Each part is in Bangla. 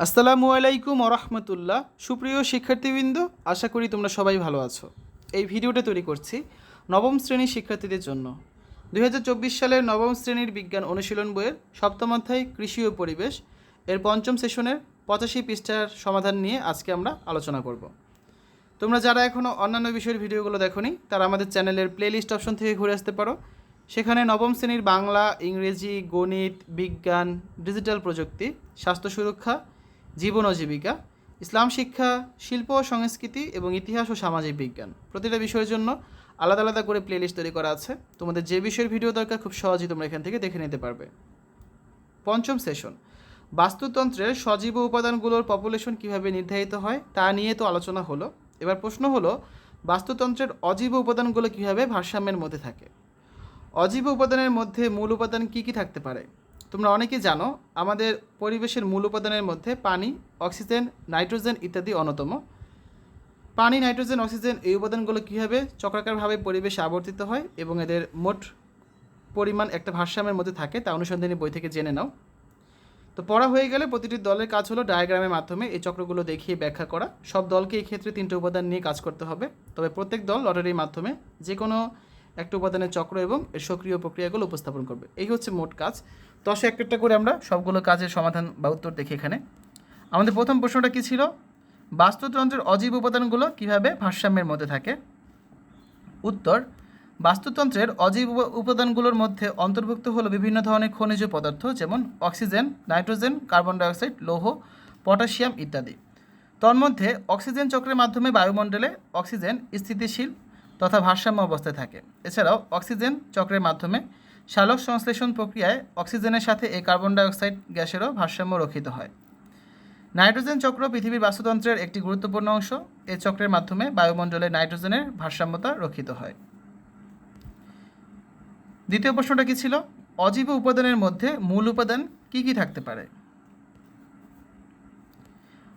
আসসালামু আলাইকুম ওরহমতুল্লাহ সুপ্রিয় শিক্ষার্থীবৃন্দ, আশা করি তোমরা সবাই ভালো আছো। এই ভিডিওটা তৈরি করছি নবম শ্রেণির শিক্ষার্থীদের জন্য। দু হাজার চব্বিশ সালের নবম শ্রেণির বিজ্ঞান অনুশীলন বইয়ের সপ্তম অধ্যায়, কৃষি ও পরিবেশ। এর পঞ্চম সেশনের পঁচাশি পৃষ্ঠার সমাধান নিয়ে আজকে আমরা আলোচনা করব। তোমরা যারা এখনও অন্যান্য বিষয়ের ভিডিওগুলো দেখোনি, তারা আমাদের চ্যানেলের প্লেলিস্ট অপশন থেকে ঘুরে আসতে পারো। সেখানে নবম শ্রেণির বাংলা, ইংরেজি, গণিত, বিজ্ঞান ডিজিটাল প্রযুক্তি, স্বাস্থ্য সুরক্ষা জীবন ও জীবিকা, ইসলাম শিক্ষা, শিল্প ও সংস্কৃতি এবং ইতিহাস ও সামাজিক বিজ্ঞান। প্রতিটা বিষয়ের জন্য আলাদা আলাদা করে প্লেলিস্ট তৈরি করা আছে। তোমাদের যে বিষয়ের ভিডিও দরকার, খুব সহজেই তোমরা এখান থেকে দেখে নিতে পারবে। পঞ্চম সেশন বাস্তুতন্ত্রের সজীব উপাদানগুলোর পপুলেশন কীভাবে নির্ধারিত হয়, তা নিয়ে তো আলোচনা হলো। এবার প্রশ্ন হলো, বাস্তুতন্ত্রের অজীব উপাদানগুলো কীভাবে ভারসাম্যের মধ্যে থাকে? অজীব উপাদানের মধ্যে মূল উপাদান কী কী থাকতে পারে? তোমরা অনেকেই জানো, আমাদের পরিবেশের মূল উপাদানের মধ্যে পানি, অক্সিজেন, নাইট্রোজেন ইত্যাদি অন্যতম। পানি, নাইট্রোজেন, অক্সিজেন এই উপাদানগুলো কীভাবে চক্রাকারভাবে পরিবেশে আবর্তিত হয় এবং এদের মোট পরিমাণ একটা ভারসাম্যের মধ্যে থাকে তা অনুসন্ধানী বই থেকে জেনে নাও। তো পড়া হয়ে গেলে প্রতিটি দলের কাজ হলো ডায়াগ্রামের মাধ্যমে এই চক্রগুলো দেখিয়ে ব্যাখ্যা করা। সব দলকে এই ক্ষেত্রে তিনটে উপাদান নিয়ে কাজ করতে হবে। তবে প্রত্যেক দল লটারির মাধ্যমে যে কোনো একটা উপাদানের চক্র এবং এর সক্রিয় প্রক্রিয়াগুলো উপস্থাপন করবে। এই হচ্ছে মোট কাজ। দশে এক একটা করে আমরা সবগুলো কাজের সমাধান বা উত্তর দেখি এখানে। আমাদের প্রথম প্রশ্নটা কী ছিল? বাস্তুতন্ত্রের অজীব উপাদানগুলো কীভাবে ভারসাম্যের মধ্যে থাকে? উত্তর বাস্তুতন্ত্রের অজীব উপাদানগুলোর মধ্যে অন্তর্ভুক্ত হলো বিভিন্ন ধরনের খনিজ পদার্থ, যেমন অক্সিজেন, নাইট্রোজেন, কার্বন ডাইঅক্সাইড, লৌহ, পটাশিয়াম ইত্যাদি। তন্মধ্যে অক্সিজেন চক্রের মাধ্যমে বায়ুমণ্ডলে অক্সিজেন স্থিতিশীল তথা ভারসাম্য অবস্থায় থাকে। এছাড়াও অক্সিজেন চক্রের মাধ্যমে সালোক সংশ্লেষণ প্রক্রিয়ায় অক্সিজেনের সাথে এই কার্বন ডাইঅক্সাইড গ্যাসেরও ভারসাম্য রক্ষিত হয়। নাইট্রোজেন চক্র পৃথিবীর বাস্তুতন্ত্রের একটি গুরুত্বপূর্ণ অংশ। এই চক্রের মাধ্যমে বায়ুমণ্ডলে নাইট্রোজেনের ভারসাম্যতা রক্ষিত হয়। দ্বিতীয় প্রশ্নটা কি ছিল? অজীব উপাদানের মধ্যে মূল উপাদান কি কি থাকতে পারে?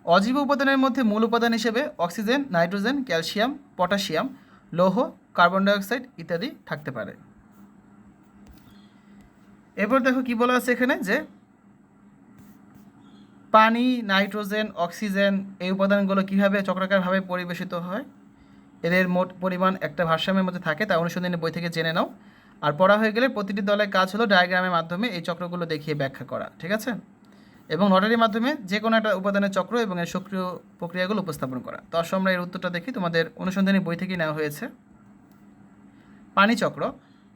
অজীব উপাদানের মধ্যে মূল উপাদান হিসেবে অক্সিজেন, নাইট্রোজেন, ক্যালসিয়াম, পটাশিয়াম, লৌহ, কার্বন ডাইঅক্সাইড ইত্যাদি থাকতে পারে। এরপর দেখো কি বলা আছে এখানে যে পানি, নাইট্রোজেন, অক্সিজেন এই উপাদানগুলো কীভাবে চক্রাকারভাবে পরিবেশিত হয়, এদের মোট পরিমাণ একটা ভারসাম্যের মধ্যে থাকে, তা অনুসন্ধানী বই থেকে জেনে নাও। আর পড়া হয়ে গেলে প্রতিটি দলের কাজ হলো ডায়াগ্রামের মাধ্যমে এই চক্রগুলো দেখিয়ে ব্যাখ্যা করা, ঠিক আছে? এবং লটারির মাধ্যমে যে কোনো একটা উপাদানের চক্র এবং এর সক্রিয় প্রক্রিয়াগুলো উপস্থাপন করা। তো আসো আমরা এর উত্তরটা দেখি, তোমাদের অনুসন্ধানী বই থেকেই নেওয়া হয়েছে। পানিচক্র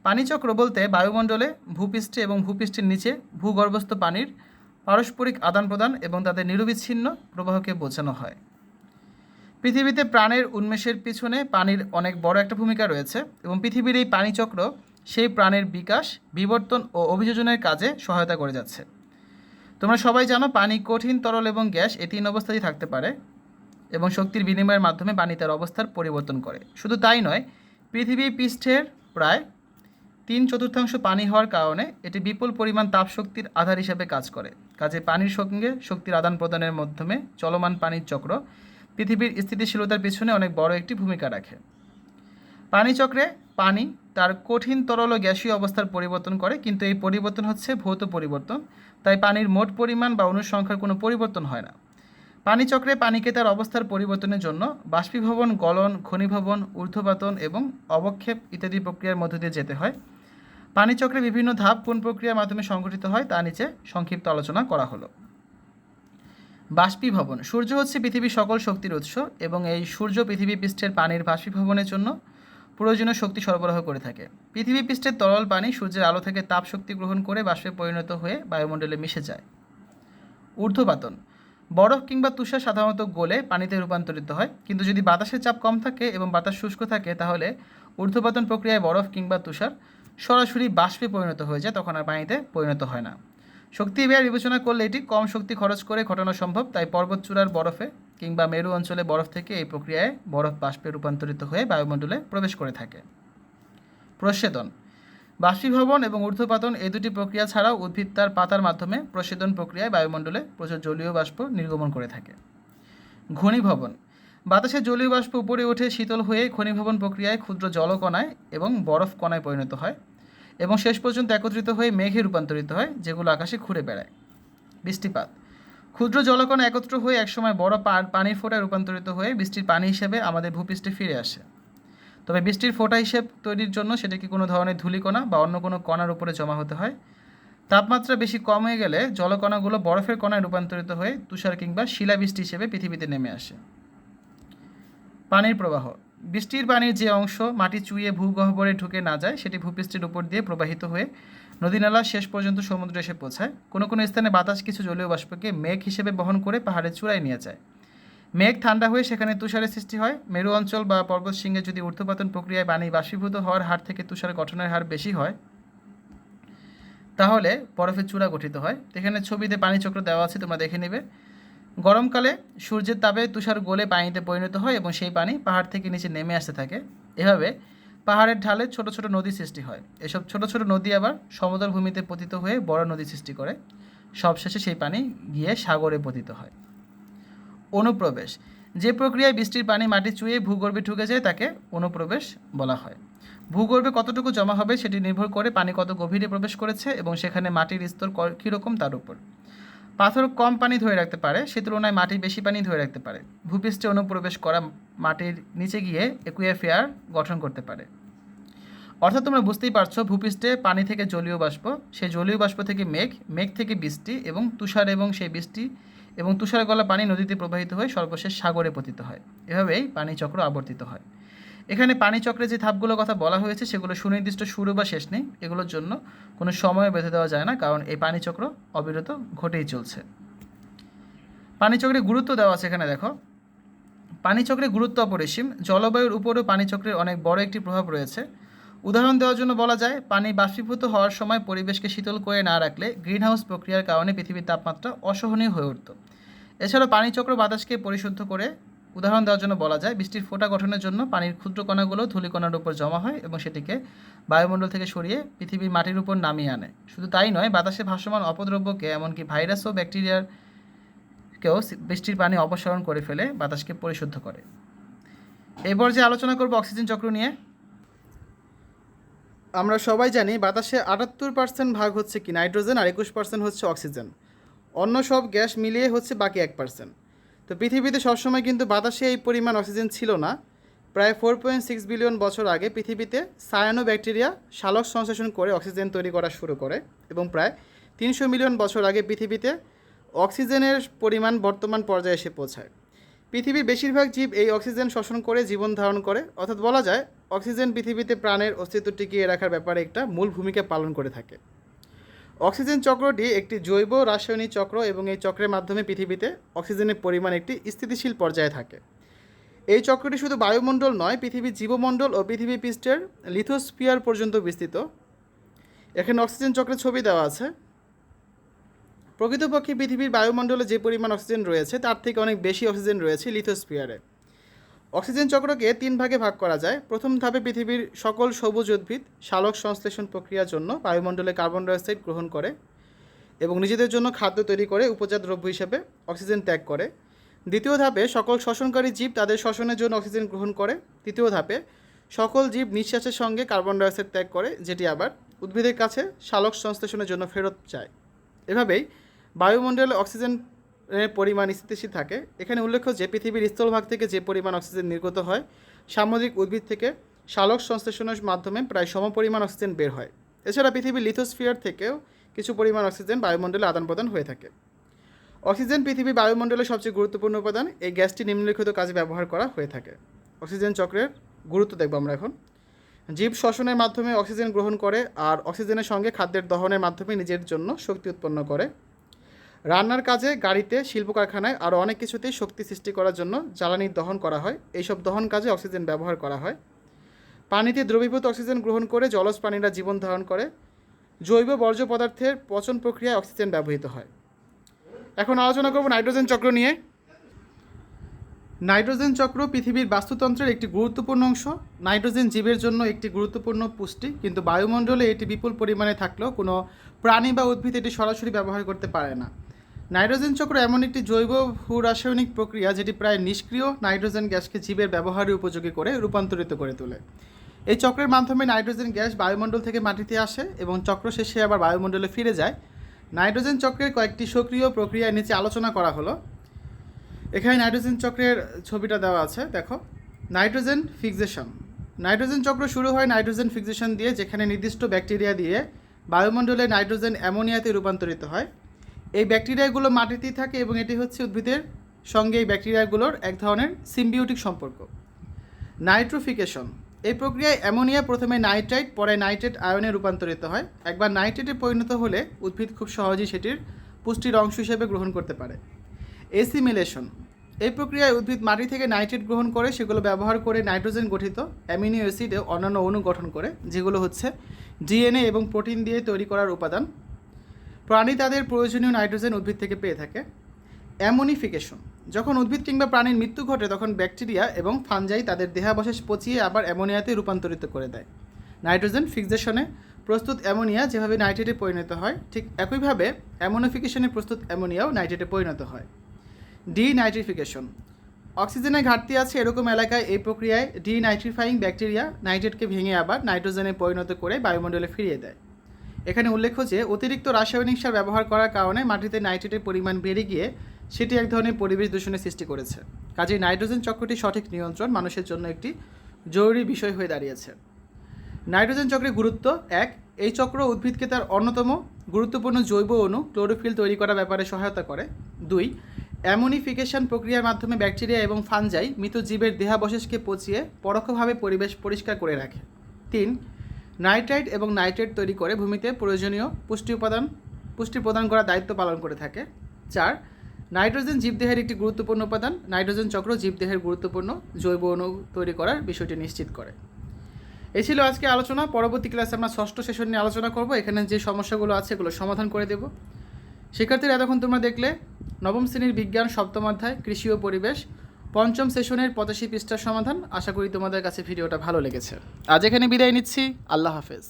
পানিচক্র বলতে বায়ুমণ্ডলে ভূপৃষ্ঠে এবং ভূপৃষ্ঠের নিচে ভূগর্ভস্থ পানির পারস্পরিক আদান প্রদান এবং তাদের নিরবিচ্ছিন্ন প্রবাহকে বোঝানো হয়। পৃথিবীতে প্রাণের উন্মেষের পিছনে পানির অনেক বড় একটা ভূমিকা রয়েছে এবং পৃথিবীর এই পানিচক্র সেই প্রাণের বিকাশ, বিবর্তন ও অভিযোজনের কাজে সহায়তা করে যাচ্ছে। তোমরা সবাই জানো পানি কঠিন, তরল এবং গ্যাস এই তিন অবস্থাতেই থাকতে পারে এবং শক্তির বিনিময়ের মাধ্যমে পানি তার অবস্থার পরিবর্তন করে। শুধু তাই নয় পৃথিবী পৃষ্ঠের প্রায় তিন চতুর্থাংশ পানি হওয়ার কারণে এটি বিপুল পরিমাণ তাপ শক্তির আধার হিসেবে কাজ করে। কাজে পানির সঙ্গে শক্তির আদান প্রদানের মাধ্যমে চলমান পানির চক্র পৃথিবীর স্থিতিশীলতার পিছনে অনেক বড় একটি ভূমিকা রাখে। পানি চক্রে পানি তার কঠিন তরল ও গ্যাসীয় অবস্থার পরিবর্তন করে, কিন্তু এই পরিবর্তন হচ্ছে ভৌত পরিবর্তন। তাই পানির মোট পরিমাণ বা অনুসংখ্যার কোনো পরিবর্তন হয় না। পানি চক্রে পানিকে তার অবস্থার পরিবর্তনের জন্য বাষ্পীভবন, গলন, ঘনীভবন ঊর্ধ্বপাতন এবং অবক্ষেপ ইত্যাদি প্রক্রিয়ার মধ্য দিয়ে যেতে হয়। পানি চক্রে বিভিন্ন ধাপ কোন প্রক্রিয়ার মাধ্যমে সংঘটিত হয় তা নিচে সংক্ষিপ্ত আলোচনা করা হলো। বাষ্পীভবন। সূর্য হচ্ছে পৃথিবীর সকল শক্তির উৎস এবং এই সূর্য পৃথিবী পৃষ্ঠের পানির বাষ্পীভবনের জন্য প্রয়োজনীয় শক্তি সরবরাহ করে থাকে। পৃথিবী পৃষ্ঠের তরল পানি সূর্যের আলো থেকে তাপ শক্তি গ্রহণ করে বাষ্পে পরিণত হয়ে বায়ুমণ্ডলে মিশে যায়। ঊর্ধ্বপাতন বরফ কিংবা তুষার সাধারণত গলে পানিতে রূপান্তরিত হয়, কিন্তু যদি বাতাসের চাপ কম থাকে এবং বাতাস শুষ্ক থাকে, তাহলে ঊর্ধ্বপাতন প্রক্রিয়ায় বরফ কিংবা তুষার সরাসরি বাষ্পে পরিণত হয়ে যায়, তখন আর পানিতে পরিণত হয় না। শক্তি ব্যয় বিবেচনা করলে এটি কম শক্তি খরচ করে ঘটানো সম্ভব, তাই পর্বত চূড়ার বরফে কিংবা মেরু অঞ্চলে বরফ থেকে এই প্রক্রিয়ায় বরফ বাষ্পে রূপান্তরিত হয়ে বায়ুমণ্ডলে প্রবেশ করে থাকে। প্রসেদন বাষ্পীভবন এবং ঊর্ধ্বপাতন এই দুটি প্রক্রিয়া ছাড়াও উদ্ভিদ তার পাতার মাধ্যমে প্রসেদন প্রক্রিয়ায় বায়ুমণ্ডলে প্রচুর জলীয় বাষ্প নির্গমন করে থাকে। ঘনীভবন বাতাসে জলীয় বাষ্প উপরে উঠে শীতল হয়ে ঘনীভবন প্রক্রিয়ায় ক্ষুদ্র জলকণায় এবং বরফ কণায় পরিণত হয়। এবং শেষ পর্যন্ত একত্রিত হয়ে মেঘে রূপান্তরিত হয়, যেগুলো আকাশে ঘুরে বেড়ায়। বৃষ্টিপাত। ক্ষুদ্র জলকণা একত্র হয়ে একসময় বড় পানির ফোঁটায় রূপান্তরিত হয়ে বৃষ্টির পানি হিসেবে আমাদের ভূপৃষ্ঠে ফিরে আসে। তবে বৃষ্টির ফোঁটা হিসেব তৈরির জন্য সেটাকে কোনো ধরনের ধূলিকণা বা অন্য কোনো কণার উপরে জমা হতে হয়। তাপমাত্রা বেশি কম হয়ে গেলে জলকণাগুলো বরফের কণায় রূপান্তরিত হয়ে তুষার কিংবা শিলাবৃষ্টি হিসেবে পৃথিবীতে নেমে আসে। পানির প্রবাহ। বৃষ্টির পানির যে অংশ মাটি চুইয়ে ভূগহ্বরে ঢুকে না যায়, সেটি ভূপৃষ্ঠের উপর দিয়ে প্রবাহিত হয়ে নদীনালা শেষ পর্যন্ত সমুদ্রে এসে পৌঁছায়। কোনো কোনো স্থানে বাতাস কিছু জলীয় বাষ্পকে মেঘ হিসেবে বহন করে পাহাড়ের চূড়ায় নিয়ে যায়। মেঘ ঠান্ডা হয়ে সেখানে তুষারের সৃষ্টি হয়। মেরু অঞ্চল বা পর্বত শৃঙ্গে যদি ঊর্ধ্বপাতন প্রক্রিয়ায় পানি বাষ্পীভূত হওয়ার হার থেকে তুষার গঠনের হার বেশি হয়, তাহলে বরফের চূড়া গঠিত হয়। এখানে ছবিতে পানি চক্র দেওয়া আছে, তোমরা দেখে নেবে। গরমকালে সূর্যের তাপে তুষার গলে পানিতে পরিণত হয় এবং সেই পানি পাহাড় থেকে নিচে নেমে আসতে থাকে। এভাবে পাহাড়ের ঢালে ছোট ছোট নদী সৃষ্টি হয়। এসব ছোট ছোট নদী আবার সমতল ভূমিতে পতিত হয়ে বড় নদী সৃষ্টি করে। সবশেষে সেই পানি গিয়ে সাগরে পতিত হয়। অনুপ্রবেশ। যে প্রক্রিয়ায় বৃষ্টির পানি মাটি চুয়ে ভূগর্ভে ঢুকে যায় তাকে অনুপ্রবেশ বলা হয়। ভূগর্ভে কতটুকু জমা হবে সেটি নির্ভর করে পানি কত গভীরে প্রবেশ করেছে এবং সেখানে মাটির স্তর কীরকম তার উপর। পাথর কম পানি ধরে রাখতে পারে, সে তুলনায় মাটি বেশি পানি ধরে রাখতে পারে। ভূপৃষ্ঠে অনুপ্রবেশ করা মাটির নিচে গিয়ে একুয়াফেয়ার গঠন করতে পারে। অর্থাৎ তোমরা বুঝতেই পারছ, ভূপৃষ্ঠে পানি থেকে জলীয় বাষ্প সেই জলীয় বাষ্প থেকে মেঘ মেঘ থেকে বৃষ্টি এবং তুষার এবং সেই বৃষ্টি এবং তুষার গলা পানি নদীতে প্রবাহিত হয়ে সর্বশেষ সাগরে পতিত হয়। এভাবেই পানি চক্র আবর্তিত হয়। এখানে পানি চক্রে যে ধাপগুলোর কথা বলা হয়েছে, সেগুলো সুনির্দিষ্ট শুরু বা শেষ নেই। এগুলোর জন্য কোনো সময় বেঁধে দেওয়া যায় না, কারণ এই পানি চক্র অবিরত ঘটেই চলছে। পানি চক্রের গুরুত্ব দেওয়া আছে এখানে, দেখো। পানি চক্রের গুরুত্ব অপরিসীম। জলবায়ুর উপরেও পানি চক্রের অনেক বড় একটি প্রভাব রয়েছে। উদাহরণ দেওয়ার জন্য বলা যায়, পানি বাষ্পীভূত হওয়ার সময় পরিবেশকে শীতল করে না রাখলে গ্রিনহাউস প্রক্রিয়ার কারণে পৃথিবীর তাপমাত্রা অসহনীয় হয়ে উঠত। এছাড়াও পানি চক্র বাতাসকে পরিশুদ্ধ করে উদাহরণ দেওয়ার জন্য বলা যায়, বৃষ্টির ফোঁটা গঠনের জন্য পানির ক্ষুদ্র কণাগুলো ধূলিকণার উপর জমা হয় এবং সেটিকে বায়ুমণ্ডল থেকে সরিয়ে পৃথিবীর মাটির উপর নামিয়ে আনে। শুধু তাই নয়, বাতাসে ভাসমান অপদ্রব্যকে এমনকি ভাইরাস ও ব্যাকটেরিয়ার কেও বৃষ্টির পানি অপসারণ করে ফেলে, বাতাসকে পরিশুদ্ধ করে। এরপর যে আলোচনা করব অক্সিজেন চক্র নিয়ে। আমরা সবাই জানি বাতাসে আটাত্তর পার্সেন্ট ভাগ হচ্ছে কি নাইট্রোজেন আর একুশ পার্সেন্ট হচ্ছে অক্সিজেন। অন্য সব গ্যাস মিলিয়ে হচ্ছে বাকি এক পার্সেন্ট। তো পৃথিবীতে সবসময় কিন্তু বাতাসে এই পরিমাণ অক্সিজেন ছিল না। প্রায় ফোর পয়েন্ট সিক্স বিলিয়ন বছর আগে পৃথিবীতে সায়ানো ব্যাকটেরিয়া শালক সংশ্লেষণ করে অক্সিজেন তৈরি করা শুরু করে এবং প্রায় তিনশো মিলিয়ন বছর আগে পৃথিবীতে অক্সিজেনের পরিমাণ বর্তমান পর্যায়ে এসে পৌঁছায়। পৃথিবীর বেশিরভাগ জীব এই অক্সিজেন শোষণ করে জীবন ধারণ করে, অর্থাৎ বলা যায় অক্সিজেন পৃথিবীতে প্রাণের অস্তিত্ব টিকিয়ে রাখার ব্যাপারে একটা মূল ভূমিকা পালন করে থাকে। অক্সিজেন চক্রটি একটি জৈব রাসায়নিক চক্র এবং এই চক্রের মাধ্যমে পৃথিবীতে অক্সিজেনের পরিমাণ একটি স্থিতিশীল পর্যায়ে থাকে। এই চক্রটি শুধু বায়ুমণ্ডল নয়, পৃথিবীর জীবমণ্ডল ও পৃথিবী পৃষ্ঠের লিথোস্ফিয়ার পর্যন্ত বিস্তৃত। এখানে অক্সিজেন চক্রের ছবি দেওয়া আছে। প্রকৃতপক্ষে পৃথিবীর বায়ুমণ্ডলে যে পরিমাণ অক্সিজেন রয়েছে, তার থেকে অনেক বেশি অক্সিজেন রয়েছে লিথোস্ফিয়ারে। অক্সিজেন চক্রকে তিন ভাগে ভাগ করা যায়। প্রথম ধাপে পৃথিবীর সকল সবুজ উদ্ভিদ শালক সংশ্লেষণ প্রক্রিয়ার জন্য বায়ুমণ্ডলে কার্বন ডাইঅক্সাইড গ্রহণ করে এবং নিজেদের জন্য খাদ্য তৈরি করে, উপজাত দ্রব্য হিসেবে অক্সিজেন ত্যাগ করে। দ্বিতীয় ধাপে সকল শ্বসনকারী জীব তাদের শ্বসনের জন্য অক্সিজেন গ্রহণ করে। তৃতীয় ধাপে সকল জীব নিঃশ্বাসের সঙ্গে কার্বন ডাইঅক্সাইড ত্যাগ করে, যেটি আবার উদ্ভিদের কাছে শালক সংশ্লেষণের জন্য ফেরত যায় এভাবেই বায়ুমণ্ডলে অক্সিজেনের পরিমাণ স্থিতিশীল থাকে। এখানে উল্লেখ্য যে, পৃথিবীর স্থলভাগ থেকে যে পরিমাণ অক্সিজেন নির্গত হয়, সামুদ্রিক উদ্ভিদ থেকে শালক সংশ্লেষণের মাধ্যমে প্রায় সমপরিমাণ অক্সিজেন বের হয়। এছাড়া পৃথিবীর লিথোস্ফিয়ার থেকেও কিছু পরিমাণ অক্সিজেন বায়ুমণ্ডলে আদান প্রদান হয়ে থাকে। অক্সিজেন পৃথিবীর বায়ুমণ্ডলের সবচেয়ে গুরুত্বপূর্ণ উপাদান, এই গ্যাসটি নিম্নলিখিত কাজে ব্যবহার করা হয়ে থাকে। অক্সিজেন চক্রের গুরুত্ব দেখব আমরা এখন। জীব শ্বসনের মাধ্যমে অক্সিজেন গ্রহণ করে আর অক্সিজেনের সঙ্গে খাদ্যের দহনের মাধ্যমে নিজের জন্য শক্তি উৎপন্ন করে। রান্নার কাজে, গাড়িতে শিল্প কারখানায় আরও অনেক কিছুতেই শক্তি সৃষ্টি করার জন্য জ্বালানি দহন করা হয়। এইসব দহন কাজে অক্সিজেন ব্যবহার করা হয়। পানিতে দ্রবীভূত অক্সিজেন গ্রহণ করে জলজ প্রাণীরা জীবন ধারণ করে। জৈব বর্জ্য পদার্থের পচন প্রক্রিয়ায় অক্সিজেন ব্যবহৃত হয়। এখন আলোচনা করব নাইট্রোজেন চক্র নিয়ে। নাইট্রোজেন চক্র পৃথিবীর বাস্তুতন্ত্রের একটি গুরুত্বপূর্ণ অংশ। নাইট্রোজেন জীবের জন্য একটি গুরুত্বপূর্ণ পুষ্টি। কিন্তু বায়ুমণ্ডলে এটি বিপুল পরিমাণে থাকলেও কোনো প্রাণী বা উদ্ভিদ এটি সরাসরি ব্যবহার করতে পারে না। নাইট্রোজেন চক্র এমন একটি জৈব ভূ রাসায়নিক প্রক্রিয়া যেটি প্রায় নিষ্ক্রিয় নাইট্রোজেন গ্যাসকে জীবের ব্যবহারের উপযোগী করে রূপান্তরিত করে তোলে। এই চক্রের মাধ্যমে নাইট্রোজেন গ্যাস বায়ুমণ্ডল থেকে মাটিতে আসে এবং চক্র শেষে আবার বায়ুমণ্ডলে ফিরে যায়। নাইট্রোজেন চক্রের কয়েকটি সক্রিয় প্রক্রিয়া নিচে আলোচনা করা হলো। এখানে নাইট্রোজেন চক্রের ছবিটা দেওয়া আছে, দেখো। Nitrogen fixation. নাইট্রোজেন চক্র শুরু হয় নাইট্রোজেন ফিক্সেশন দিয়ে, যেখানে নির্দিষ্ট ব্যাকটেরিয়া দিয়ে বায়ুমণ্ডলে নাইট্রোজেন অ্যামোনিয়াতে রূপান্তরিত হয়। এই ব্যাকটেরিয়াগুলো মাটিতেই থাকে এবং এটি হচ্ছে উদ্ভিদের সঙ্গে এই ব্যাকটেরিয়াগুলোর এক ধরনের সিম্বিওটিক সম্পর্ক। নাইট্রোফিকেশন। এই প্রক্রিয়ায় অ্যামোনিয়া প্রথমে নাইট্রাইট, পরে নাইট্রেট আয়নে রূপান্তরিত হয়। একবার নাইট্রেটে পরিণত হলে উদ্ভিদ খুব সহজেই সেটির পুষ্টির অংশ হিসেবে গ্রহণ করতে পারে। এসিমিলেশন। এই প্রক্রিয়ায় উদ্ভিদ মাটি থেকে নাইট্রেট গ্রহণ করে সেগুলো ব্যবহার করে নাইট্রোজেন গঠিত অ্যামিনো অ্যাসিড অন্যান্য অণু গঠন করে, যেগুলো হচ্ছে ডিএনএ এবং প্রোটিন দিয়ে তৈরি করার উপাদান প্রাণী তাদের প্রয়োজনীয় নাইট্রোজেন উদ্ভিদ থেকে পেয়ে থাকে। অ্যামোনিফিকেশন। যখন উদ্ভিদ কিংবা প্রাণীর মৃত্যু ঘটে, তখন ব্যাকটেরিয়া এবং ফানজাই তাদের দেহাবশেষ পচিয়ে আবার অ্যামোনিয়াতে রূপান্তরিত করে দেয়। নাইট্রোজেন ফিক্সেশনে প্রস্তুত অ্যামোনিয়া যেভাবে নাইট্রেটে পরিণত হয়, ঠিক একইভাবে অ্যামোনিফিকেশনে প্রস্তুত অ্যামোনিয়াও নাইট্রেটে পরিণত হয়। ডি নাইট্রিফিকেশন অক্সিজেনের ঘাটতি আছে এরকম এলাকায় এই প্রক্রিয়ায় ডি ডিনাইট্রিফাইং ব্যাকটেরিয়া নাইট্রেটকে ভেঙে আবার নাইট্রোজেনে পরিণত করে বায়ুমণ্ডলে ফিরিয়ে দেয়। এখানে উল্লেখ্য যে, অতিরিক্ত রাসায়নিক সার ব্যবহার করার কারণে মাটিতে নাইট্রেটের পরিমাণ বেড়ে গিয়ে সেটি এক ধরনের পরিবেশ দূষণের সৃষ্টি করেছে। কাজেই নাইট্রোজেন চক্রটি সঠিক নিয়ন্ত্রণ মানুষের জন্য একটি জরুরি বিষয় হয়ে দাঁড়িয়েছে। নাইট্রোজেন চক্রের গুরুত্ব এক, এই চক্র উদ্ভিদকে তার অন্যতম গুরুত্বপূর্ণ জৈব অণু ক্লোরোফিল তৈরি করার ব্যাপারে সহায়তা করে। দুই, অ্যামোনিফিকেশন প্রক্রিয়ার মাধ্যমে ব্যাকটেরিয়া এবং ফানজাই মৃত জীবের দেহাবশেষকে পচিয়ে পরোক্ষভাবে পরিবেশ পরিষ্কার করে রাখে। তিন নাইট্রাইট এবং নাইট্রেট তৈরি করে ভূমিতে প্রয়োজনীয় পুষ্টি উপাদান, পুষ্টি প্রদান করার দায়িত্ব পালন করে থাকে। চার, নাইট্রোজেন জীবদেহের একটি গুরুত্বপূর্ণ উপাদান। নাইট্রোজেন চক্র জীবদেহের গুরুত্বপূর্ণ জৈব অণু তৈরি করার বিষয়টি নিশ্চিত করে। এই ছিল আজকে আলোচনা। পরবর্তী ক্লাসে আমরা ষষ্ঠ সেশন নিয়ে আলোচনা করব। এখানে যে সমস্যাগুলো আছে এগুলো সমাধান করে দেব। শিক্ষার্থীরা এতক্ষণ তোমরা দেখলে, নবম শ্রেণির বিজ্ঞান সপ্তম অধ্যায়, কৃষি ও পরিবেশ। পঞ্চম সেশনের পঁচাশি পৃষ্ঠার সমাধান। আশা করি তোমাদের কাছে ভিডিওটা ভালো লেগেছে। আজ এখানে বিদায় নিচ্ছি। আল্লাহ হাফেজ।